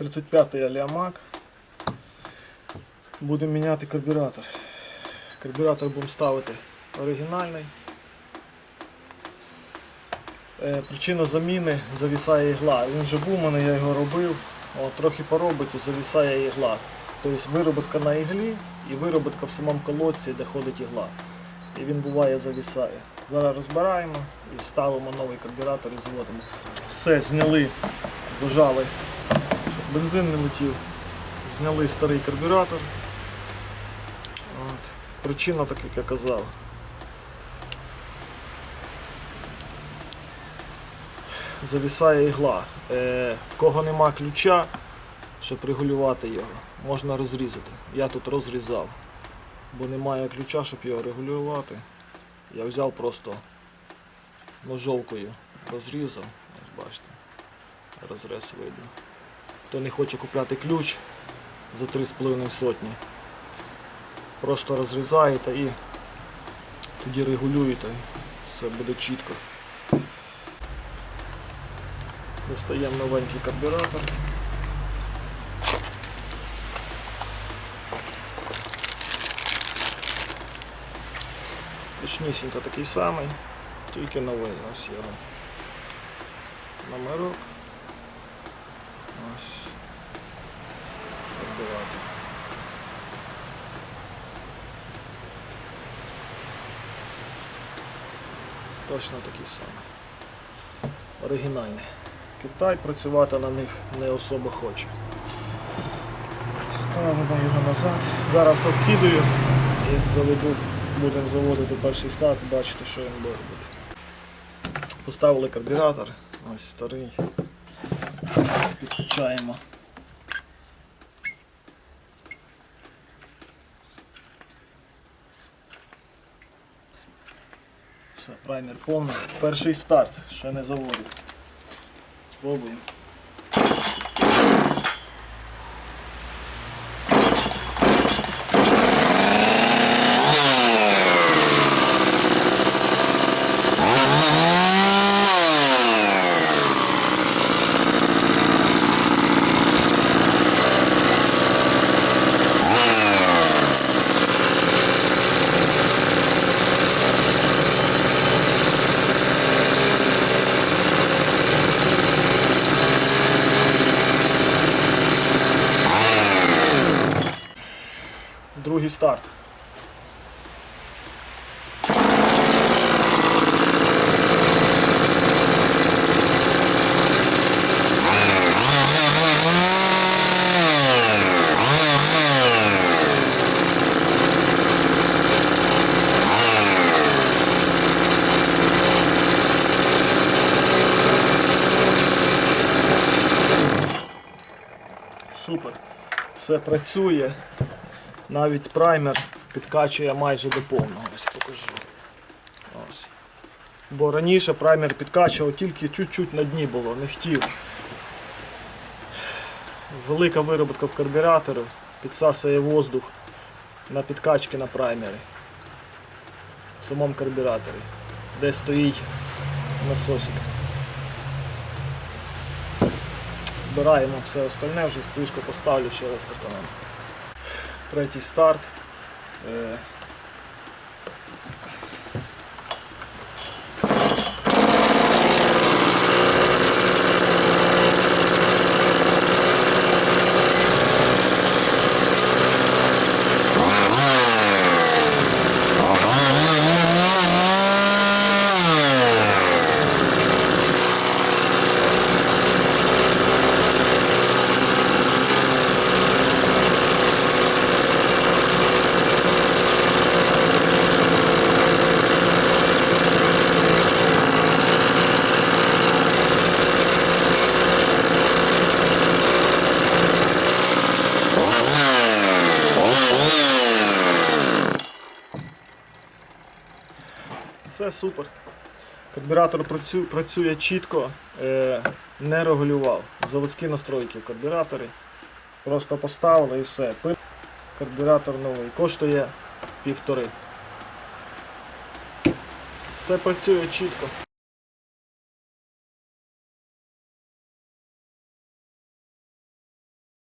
35-й Аліамак. Будемо міняти карбюратор. Карбюратор будемо ставити оригінальний. Е, Причина заміни завісає ігла. Він вже був у мене, я його робив. О, трохи поробить і завісає ігла. Тобто вироботка на іглі і вироботка в самому колодці, де ходить ігла. І він буває завісає. Зараз розбираємо і ставимо новий карбюратор і заводимо. Все, зняли, зажали, бензин не летів. Зняли старий карбюратор. От. Причина, так як я казав. Завісає ігла. Е, в кого нема ключа, щоб регулювати його, можна розрізати. Я тут розрізав, бо немає ключа, щоб його регулювати. Я взяв просто ножовкою, розрізав, ось бачите, розрез видно. Хто не хоче купляти ключ за 3,5 сотні, просто розрізаєте і тоді регулюєте, все буде чітко. Достаємо новенький карбюратор. Точнісінько такий самий, тільки новий ось його. Номерок. Ось. Карбюратор. Точно такий самий. Оригінальний. Китай працювати на них не особо хоче. Ставимо його назад. Зараз все вкидаю і заведу, будемо заводити перший старт, бачите, що він буде робити. Поставили карбюратор, ось старий. Підключаємо. Все, праймер повний. Перший старт, ще не заводить. Пробуємо. Другий старт. Супер. Все працює. Навіть праймер підкачує майже до повного. Ось покажу. Ось. Бо раніше праймер підкачував тільки чуть-чуть на дні було, не хотів. Велика вироботка в карбюраторі, підсасує воздух на підкачки на праймері. В самому карбюраторі, де стоїть насосик. Збираємо все остальне, вже в кришку поставлю ще раз стартанем. Третій старт. Все супер. Карбюратор працює, працює чітко, е, не регулював. Заводські настройки в карбюраторі. Просто поставили і все. Карбюратор новий. Коштує півтори. Все працює чітко.